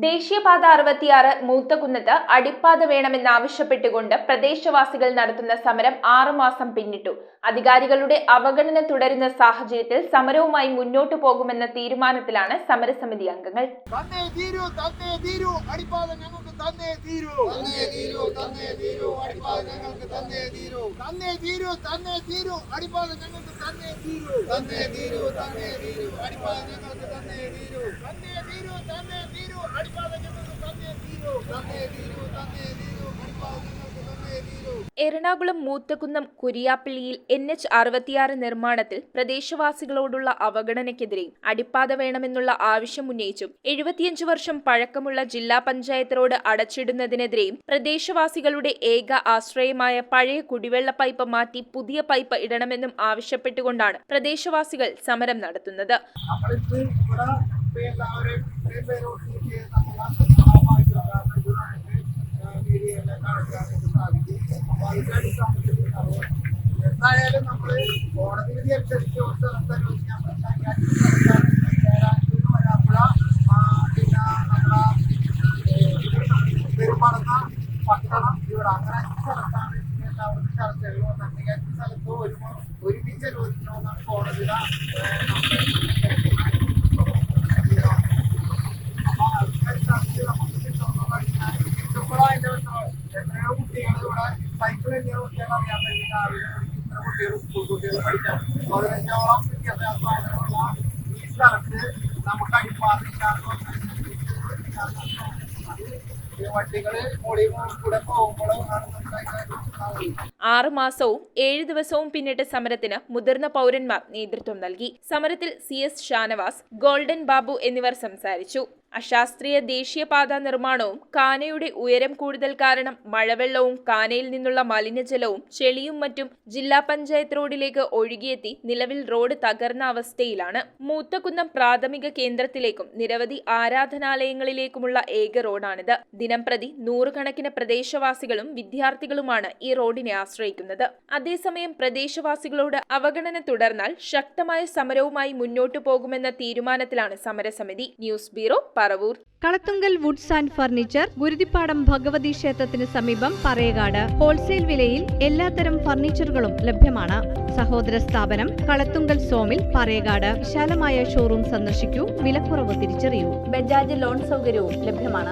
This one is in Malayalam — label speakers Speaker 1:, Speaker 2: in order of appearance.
Speaker 1: ദേശീയപാത അറുപത്തിയാറ് മൂത്തകുന്നത്ത് അടിപ്പാത വേണമെന്നാവശ്യപ്പെട്ടുകൊണ്ട് പ്രദേശവാസികൾ നടത്തുന്ന സമരം ആറുമാസം പിന്നിട്ടു അധികാരികളുടെ അവഗണന തുടരുന്ന സാഹചര്യത്തിൽ സമരവുമായി മുന്നോട്ടു പോകുമെന്ന തീരുമാനത്തിലാണ് സമരസമിതി അംഗങ്ങൾ
Speaker 2: അടിപ്പാത
Speaker 1: എറണാകുളം മൂത്തകുന്നം കുരിയാപ്പള്ളിയിൽ എൻ എച്ച് അറുപത്തിയാറ് നിർമ്മാണത്തിൽ പ്രദേശവാസികളോടുള്ള അവഗണനയ്ക്കെതിരെ അടിപ്പാത വേണമെന്നുള്ള ആവശ്യം ഉന്നയിച്ചും എഴുപത്തിയഞ്ച് വർഷം പഴക്കമുള്ള ജില്ലാ പഞ്ചായത്ത് റോഡ് അടച്ചിടുന്നതിനെതിരെയും പ്രദേശവാസികളുടെ ഏക ആശ്രയമായ പഴയ കുടിവെള്ള പൈപ്പ് മാറ്റി പുതിയ പൈപ്പ് ഇടണമെന്നും ആവശ്യപ്പെട്ടുകൊണ്ടാണ് പ്രദേശവാസികൾ സമരം നടത്തുന്നത്.
Speaker 2: നമ്മളിത് ഇവിടെ പിന്നെ ഒരു ഇത്രയും പേര് ഒട്ടിച്ച് നമ്മളെ സഹായിച്ചു. കാരണം ഇത് നമുക്ക് മീഡിയയിലെ കാണിക്കാനായിട്ട് സാധിക്കും. അപ്പൊ അതിന്റെ അടിസ്ഥാനത്തിൽ എന്തായാലും നമ്മൾ കോടതി വിധി അനുസരിച്ച് ഒരു സ്ഥലത്ത് നമ്മളെ പെരുമാറുന്ന പട്ടണം ഇവിടെ അങ്ങനെ അഞ്ച് സ്ഥലത്താണ് എല്ലാവർക്കും ചർച്ചകൾ വന്നിട്ടുണ്ടെങ്കിൽ അഞ്ച് സ്ഥലത്ത് ഒരുമ ഒരുമിച്ച് ചോദിക്കണമെന്നാണ് കോടതിയുടെ പതിനഞ്ചോളം വിദ്യാഭ്യാസമുള്ള ഈ സ്ഥലത്ത് നമുക്ക് അടിപ്പാറില്ലാത്ത വണ്ടികൾ മുകളിൽ കൂടെ പോകുമ്പോഴും ആണ് നമുക്ക് അതിന്റെ ഉണ്ടാവുക.
Speaker 1: ആറ് മാസവും ഏഴ് ദിവസവും പിന്നിട്ട സമരത്തിന് മുതിർന്ന പൗരന്മാർ നേതൃത്വം നൽകി. സമരത്തിൽ C S Shanavas golden Babu എന്നിവർ സംസാരിച്ചു. അശാസ്ത്രീയ ദേശീയപാത നിർമ്മാണവും കാനയുടെ ഉയരം കൂടുതൽ കാരണം മഴവെള്ളവും കാനയിൽ നിന്നുള്ള മലിനജലവും ചെളിയും മറ്റും ജില്ലാ പഞ്ചായത്ത് റോഡിലേക്ക് ഒഴുകിയെത്തി നിലവിൽ റോഡ് തകർന്ന അവസ്ഥയിലാണ്. മൂത്തകുന്നം പ്രാഥമിക കേന്ദ്രത്തിലേക്കും നിരവധി ആരാധനാലയങ്ങളിലേക്കുമുള്ള ഏക റോഡാണിത്. ദിനംപ്രതി നൂറുകണക്കിന് പ്രദേശവാസികളും വിദ്യാർത്ഥികളുമാണ് ഈ റോഡിനെ ആശ്രയിക്കുന്നത്. അതേസമയം പ്രദേശവാസികളോട് അവഗണന തുടർന്നാൽ ശക്തമായ സമരവുമായി മുന്നോട്ടു പോകുമെന്ന തീരുമാനത്തിലാണ് സമരസമിതി. News bureau Paravur.
Speaker 3: Kalathungal woods and furniture Guruthippadam Bhagavathi ക്ഷേത്രത്തിന് സമീപം പറയകാട്. ഹോൾസെയിൽ വിലയിൽ എല്ലാത്തരം ഫർണിച്ചറുകളും ലഭ്യമാണ്. സഹോദര സ്ഥാപനം കളത്തുങ്കൽ സോമിൽ പറയകാട്. വിശാലമായ ഷോറൂം സന്ദർശിക്കൂ. വിലക്കുറവ് തിരിച്ചറിയൂ. ബജാജ് ലോൺ സൗകര്യവും ലഭ്യമാണ്.